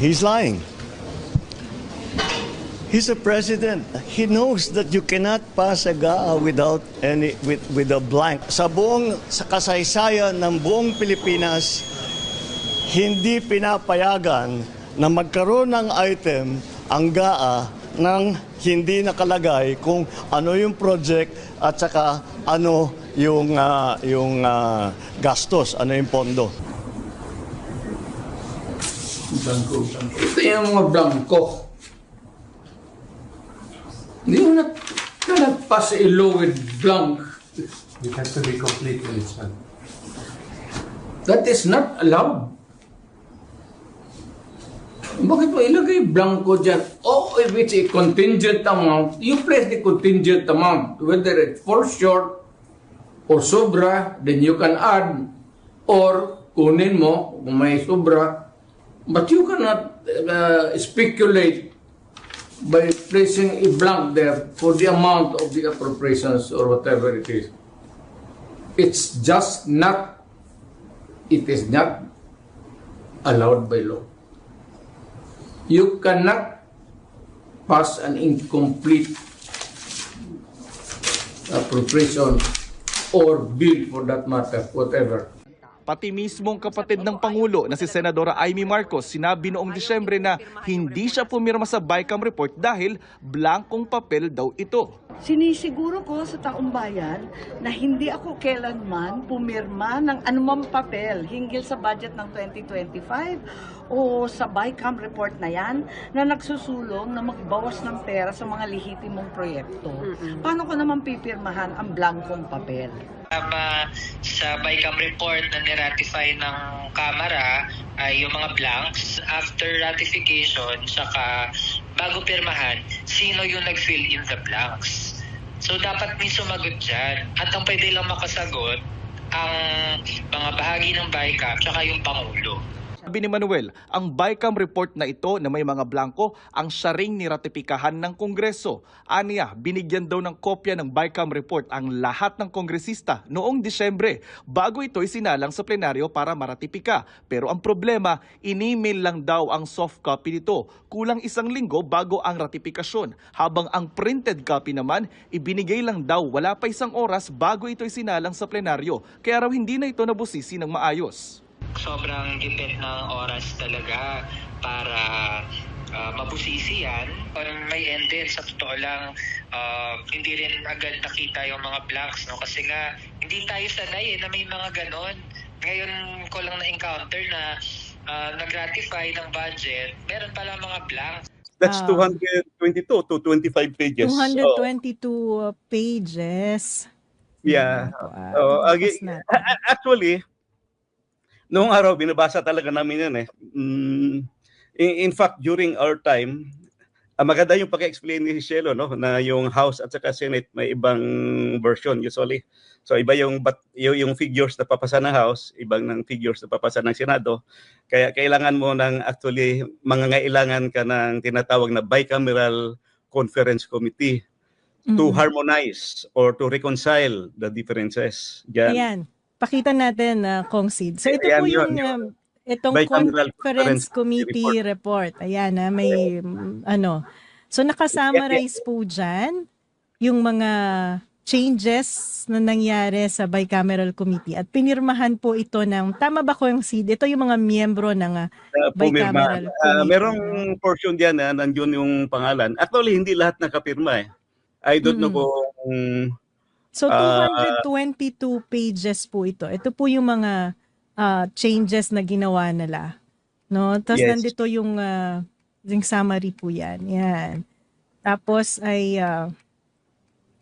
he's lying. He's a president. He knows that you cannot pass a GAA without any with with a blank. Sa buong sa kasaysayan ng buong Pilipinas, hindi pinapayagan na magkaroon ng item ang GAA nang hindi nakalagay kung ano yung project at saka ano yung ah, yung ah, gastos, ano yung pondo. Blanco. Ito yung mga blanco. Hindi mo na nalagpas sa ilo with blank. It has to be complete in its hand. That is not allowed. Bakit mo ilagay blanco dyan? Oh, if it's a contingent amount, you place the contingent amount. Whether it falls short or sobra, then you can add. Or kunin mo kung may sobra. But you cannot uh, speculate by placing a blank there for the amount of the appropriations or whatever it is. It's just not, it is not allowed by law. You cannot pass an incomplete appropriation or bill for that matter, whatever. Pati mismong kapatid ng Pangulo na si Senadora Amy Marcos sinabi noong Disyembre na hindi siya pumirma sa BICAM report dahil blankong papel daw ito. Sinisiguro ko sa taong bayan na hindi ako kailanman pumirma ng anumang papel hinggil sa budget ng 2025 o sa BICAM report na yan na nagsusulong na magbawas ng pera sa mga lehitimong proyekto. Paano ko naman pipirmahan ang blankong papel? Tama sa BICAM report na niratify ng Kamara ay yung mga blanks after ratification saka bago pirmahan sino yung nag-fill in the blanks. So dapat may sumagot dyan. At ang pwede lang makasagot ang mga bahagi ng BICAM tsaka yung Pangulo. Sabi ni Manuel, ang BICAM report na ito na may mga blanko ang siya ring niratipikahan ng Kongreso. Aniya, binigyan daw ng kopya ng BICAM report ang lahat ng kongresista noong Disyembre bago ito isinalang sa plenaryo para maratipika. Pero ang problema, in-email lang daw ang soft copy nito. Kulang isang linggo bago ang ratifikasyon. Habang ang printed copy naman, ibinigay lang daw wala pa isang oras bago ito isinalang sa plenaryo. Kaya raw hindi na ito nabusisi ng maayos. Sobrang gipit ng oras talaga para uh, mabusisi yan. Parang may end din, sa totoo lang, uh, hindi rin agad nakita yung mga blanks, no? Kasi nga, hindi tayo sanay eh, na may mga ganon. Ngayon ko lang na-encounter na uh, nag-ratify ng budget, meron pala mga blanks. That's Ah. 222 to 25 pages. So, 222 pages. yeah. Ah, Oh, a- actually, noong araw, binabasa talaga namin yan eh. Mm, in, in fact, during our time, ah, maganda yung pag-explain ni Shelo, no? na yung House at saka Senate may ibang version usually. So iba yung, but, yung, yung figures na papasa ng House, ibang ng figures na papasa ng Senado. Kaya kailangan mo ng actually, mangangailangan ka ng tinatawag na bicameral conference committee to Mm. harmonize or to reconcile the differences. Diyan. Ayan. Pakita natin, uh, Kong Sid. So ito Ayan po yun, yung yun. um, itong Bicameral Conference Conference Committee report. Ayan na, may ano. So nakasummarize po dyan yung mga changes na nangyari sa bicameral committee at pinirmahan po ito ng, tama ba ko yung seed? Ito yung mga miyembro ng uh, Uh. Bicameral Ah, committee. merong portion diyan na nandiyon yung pangalan. Actually, hindi lahat nakapirma eh. I don't know Mm. kung So Ah. 222 pages po ito. Ito po yung mga ah, changes na ginawa nila. No? Tapos Yes. nandito yung ah, yung summary po 'yan. Yan. Tapos ay ah,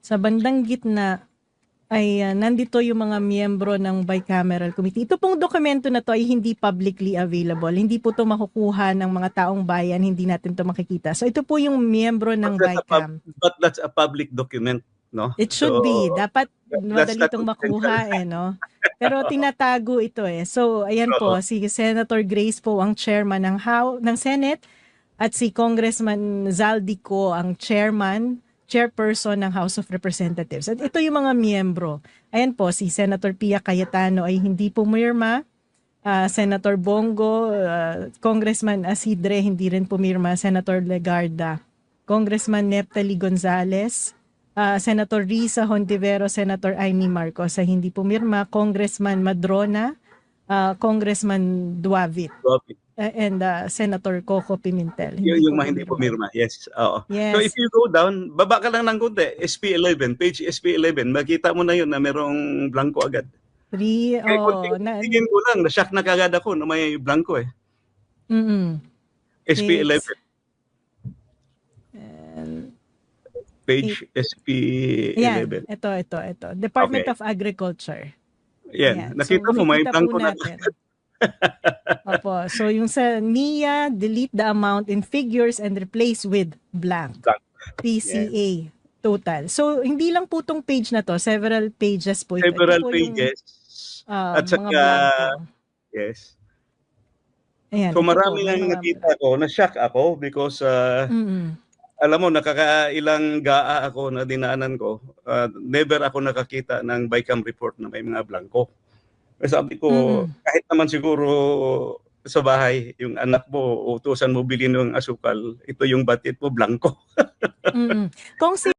sa bandang gitna ay ah, nandito yung mga miyembro ng bicameral committee. Ito pong dokumento na to ay hindi publicly available. Hindi po to makukuha ng mga taong bayan, hindi natin to makikita. So ito po yung miyembro ng But BICAM. but that's a public document, no? It should So, be. Dapat madali itong makuha eh, no? Pero tinatago ito eh. So, ayan po, si Senator Grace po ang chairman ng, House, ng Senate at si Congressman Zaldico ang chairman, chairperson ng House of Representatives. At ito yung mga miyembro. Ayan po, si Senator Pia Cayetano ay hindi pumirma ah, Senator Bongo, ah, Congressman Asidre, hindi rin pumirma, Senator Legarda, Congressman Neptali Gonzales, ah, Senator Risa Hontivero, Senator Amy Marcos sa hindi pumirma, Congressman Madrona, ah, Congressman Duavit, ah, and ah, Senator Coco Pimentel. Yung, yung mga hindi pumirma. pumirma. Yes. Oo. Yes. So if you go down, baba ka lang ng konti, SP11, page SP11, makita mo na yun na merong blanco agad. Three, Kaya oh, kunting- na, tingin ko lang, na-shock na kagad ako na may blanco eh. mm SP11. And, Page Yan, SP11. ito, ito, ito. Department Okay. of Agriculture. Yan. Yan. Nakita So, mo, may blanco na. Opo. So, yung sa NIA, delete the amount in figures and replace with blank. Blank. PCA total. So, hindi lang po tong page na to. Several pages po ito. Ito Several po yung, pages. ah, At saka, yes. Ayan, So ito marami mga- nakita ko, na-shock ako because uh, Mm-mm. Alam mo, nakakailang gaa ako na dinaanan ko. Uh, never ako nakakita ng BICAM report na may mga blanco. Kaya Sabi ko, Mm. kahit naman siguro sa bahay, yung anak mo, utusan mo bilhin ng asukal, ito yung batit mo, blanco. Mm-mm. Kung si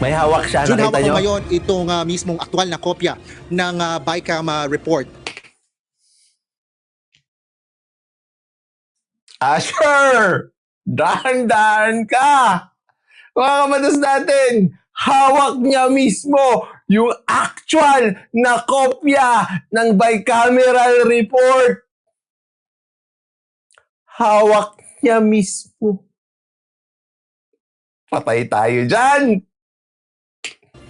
May hawak siya, Jun, nakita nyo? ngayon itong ah, mismong aktual na kopya ng ah, BICAM ah, report. Asher! Dahan-dahan ka! Mga kamatas natin, hawak niya mismo yung actual na kopya ng bicameral report. Hawak niya mismo. Patay tayo dyan!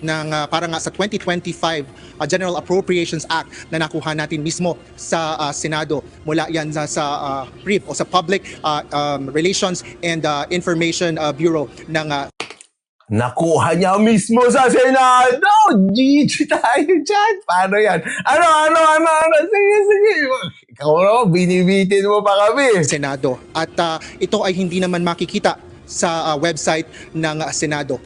Ng ah, para nga sa 2025 ah, General Appropriations Act na nakuha natin mismo sa ah, Senado mula yan sa, sa ah, PRIP o sa Public ah, um, Relations and ah, Information ah, Bureau ng ah, Nakuha niya mismo sa Senado! GG tayo dyan! Paano yan? Ano, ano, ano, ano? Sige, sige. Ikaw naman, binibitin mo pa kami. Senado at ah, ito ay hindi naman makikita sa ah, website ng ah, Senado.